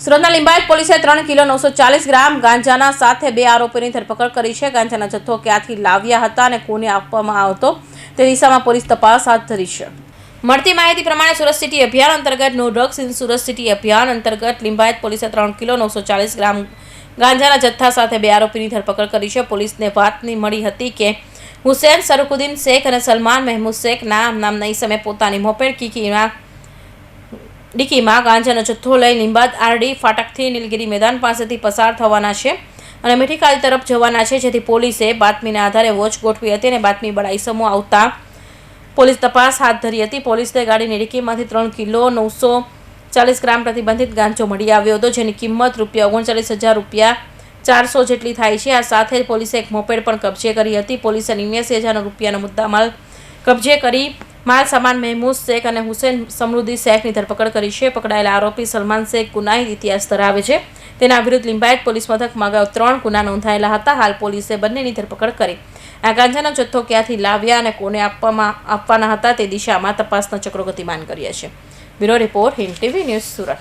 સુરતના લિંબાયત પોલીસે ત્રણ કિલો નવસો ચાલીસ ગ્રામ ગાંજાના સાથે બે આરોપીની ધરપકડ કરી છે. ગાંજાના જથ્થો ક્યાંથી લાવ્યા હતા અને કોને આપવામાં આવતો તે દિશામાં પોલીસ તપાસ હાથ ધરી છે. મળતી માહિતી પ્રમાણે સુરત સિટી અભિયાન અંતર્ગત no drugs in Surat city અભિયાન અંતર્ગત લિંબાયત પોલીસે ત્રણ કિલો નવસો ચાલીસ ગ્રામ ગાંજાના જથ્થા સાથે બે આરોપીની ધરપકડ કરી છે. પોલીસને વાતની મળી હતી કે હુસેન સરુકુદ્દીન શેખ અને સલમાન મહેમૂદ શેખ નામ નામના ઈસમે પોતાની મોપેડ કીકીમાં ડીકીમાં ગાંજાનો જથ્થો લઈ લીંબાદ આરડી ફાટકથી નીલગિરી મેદાન પાસેથી પસાર થવાના છે અને મીઠીકાલી તરફ જવાના છે, જેથી પોલીસે બાતમીના આધારે વોચ ગોઠવી હતી અને બાતમી બળાઈ સમૂહ આવતા પોલીસ તપાસ હાથ ધરી હતી. પોલીસને ગાડીની ડીકીમાંથી ત્રણ કિલો નવસો ચાલીસ ગ્રામ પ્રતિબંધિત ગાંજો મળી આવ્યો હતો, જેની કિંમત રૂપિયા ઓગણચાલીસ હજાર રૂપિયા ચારસો જેટલી થાય છે. આ સાથે પોલીસે એક મોપેડ પણ કબજે કરી હતી. પોલીસે નેવ્યાસી હજારનો રૂપિયાનો મુદ્દામાલ કબજે કરી માલ સામાન મહેમૂદ શેખ અને હુસેન સમૃદ્ધિ શેખની ધરપકડ કરી છે. પકડાયેલા આરોપી સલમાન શેખ ગુનાહિત ઇતિહાસ ધરાવે છે. તેના વિરુદ્ધ લિંબાયત પોલીસ મથકમાં અગાઉ ત્રણ ગુના નોંધાયેલા હતા. હાલ પોલીસે બંનેની ધરપકડ કરી. આ ગાંજાનો જથ્થો ક્યાંથી લાવ્યા અને કોને આપવામાં આપવાના હતા તે દિશામાં તપાસના ચક્રો ગતિમાન કર્યા છે. Bureau report Hind TV news Surat.